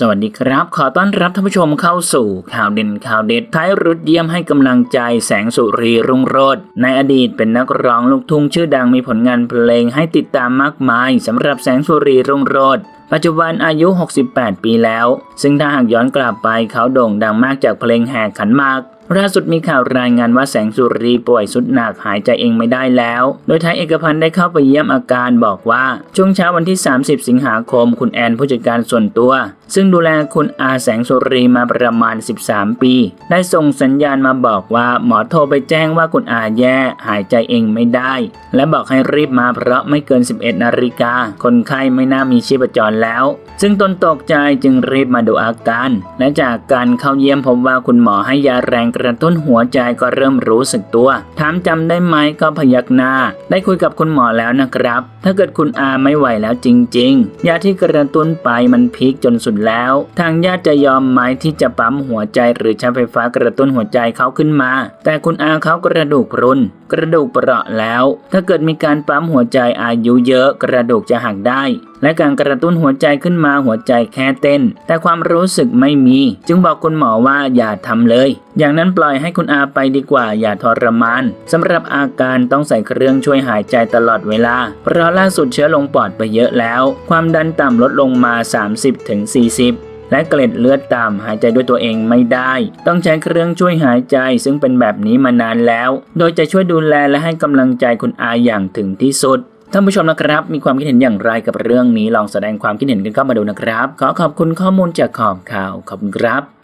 สวัสดีครับ ขอต้อนรับท่านผู้ชมเข้าสู่ข่าวเด่นข่าวเด็ดท้ายรุดเยี่ยมให้กำลังใจแสงสุรีรุ่งโรจน์ในอดีตเป็นนักร้องลูกทุ่งชื่อดังมีผลงานเพลงให้ติดตามมากมายสำหรับแสงสุรีรุ่งโรจน์ปัจจุบันอายุ 68 ปีแล้ว ซึ่งถ้าหากย้อนกลับไปเขาโด่งดังมากจากเพลงแหกขันมาก ล่าสุดมีข่าวรายงานว่าแสงสุรีป่วยสุดหนักหายใจเองไม่ได้แล้ว โดยไทยเอกพันธ์ได้เข้าไปเยี่ยมอาการบอกว่า ช่วงเช้าวันที่ 30 สิงหาคม คุณแอนผู้จัดการส่วนตัว ซึ่งดูแลคุณอาแสงสุรีมาประมาณ 13 ปี ได้ส่งสัญญาณมาบอกว่าหมอโทรไปแจ้งว่าคุณอาแย่หายใจเองไม่ได้ และบอกให้รีบมาเพราะไม่เกิน 11 นาฬิกาคนไข้ไม่น่ามีชีพจรแล้ว ซึ่งตนตกใจจึงรีบมาดูอาการ และจากการเข้าเยี่ยมพบว่าคุณหมอให้ยาแรงกระตุ้นหัวใจก็เริ่มรู้สึกตัว ถามจำได้ไหมก็พยักหน้า ได้คุยกับคุณหมอแล้วนะครับ ถ้าเกิดคุณอาไม่ไหวแล้วจริง ๆ ยาที่กระตุ้นไปมันพีคจนสุดแล้ว ทางญาติจะยอมไหมที่จะปั๊มหัวใจหรือใช้ไฟฟ้ากระตุ้นหัวใจเขาขึ้นมา แต่คุณอาเขากระดูกรุนกระดูกเปราะแล้ว ถ้าเกิดมีการปั๊มหัวใจอายุเยอะกระดูกจะหักได้ และการกระตุ้นหัวใจขึ้นมาหัวใจแค่เต้น แต่ความรู้สึกไม่มี จึงบอกคุณหมอว่าอย่าทำเลย อย่างนั้นปล่อยให้คุณอาไปดีกว่าอย่าทรมานสำหรับอาการต้องใส่เครื่องช่วยหายใจตลอดเวลา เพราะล่าสุดเชื้อลงปอดไปเยอะแล้ว ความดันต่ำลดลงมา 30-40และเกล็ดเลือดต่ำหายใจด้วยตัวเองไม่ได้ ต้องใช้เครื่องช่วยหายใจซึ่งเป็นแบบนี้มานานแล้ว โดยจะช่วยดูแลและให้กำลังใจคุณอาอย่างถึงที่สุด ท่านผู้ชมนะครับ มีความคิดเห็นอย่างไรกับเรื่องนี้ลองแสดงความคิดเห็นกันเข้ามาดูนะครับ ขอขอบคุณข้อมูลจากขอบข่าวขอบคุณครับ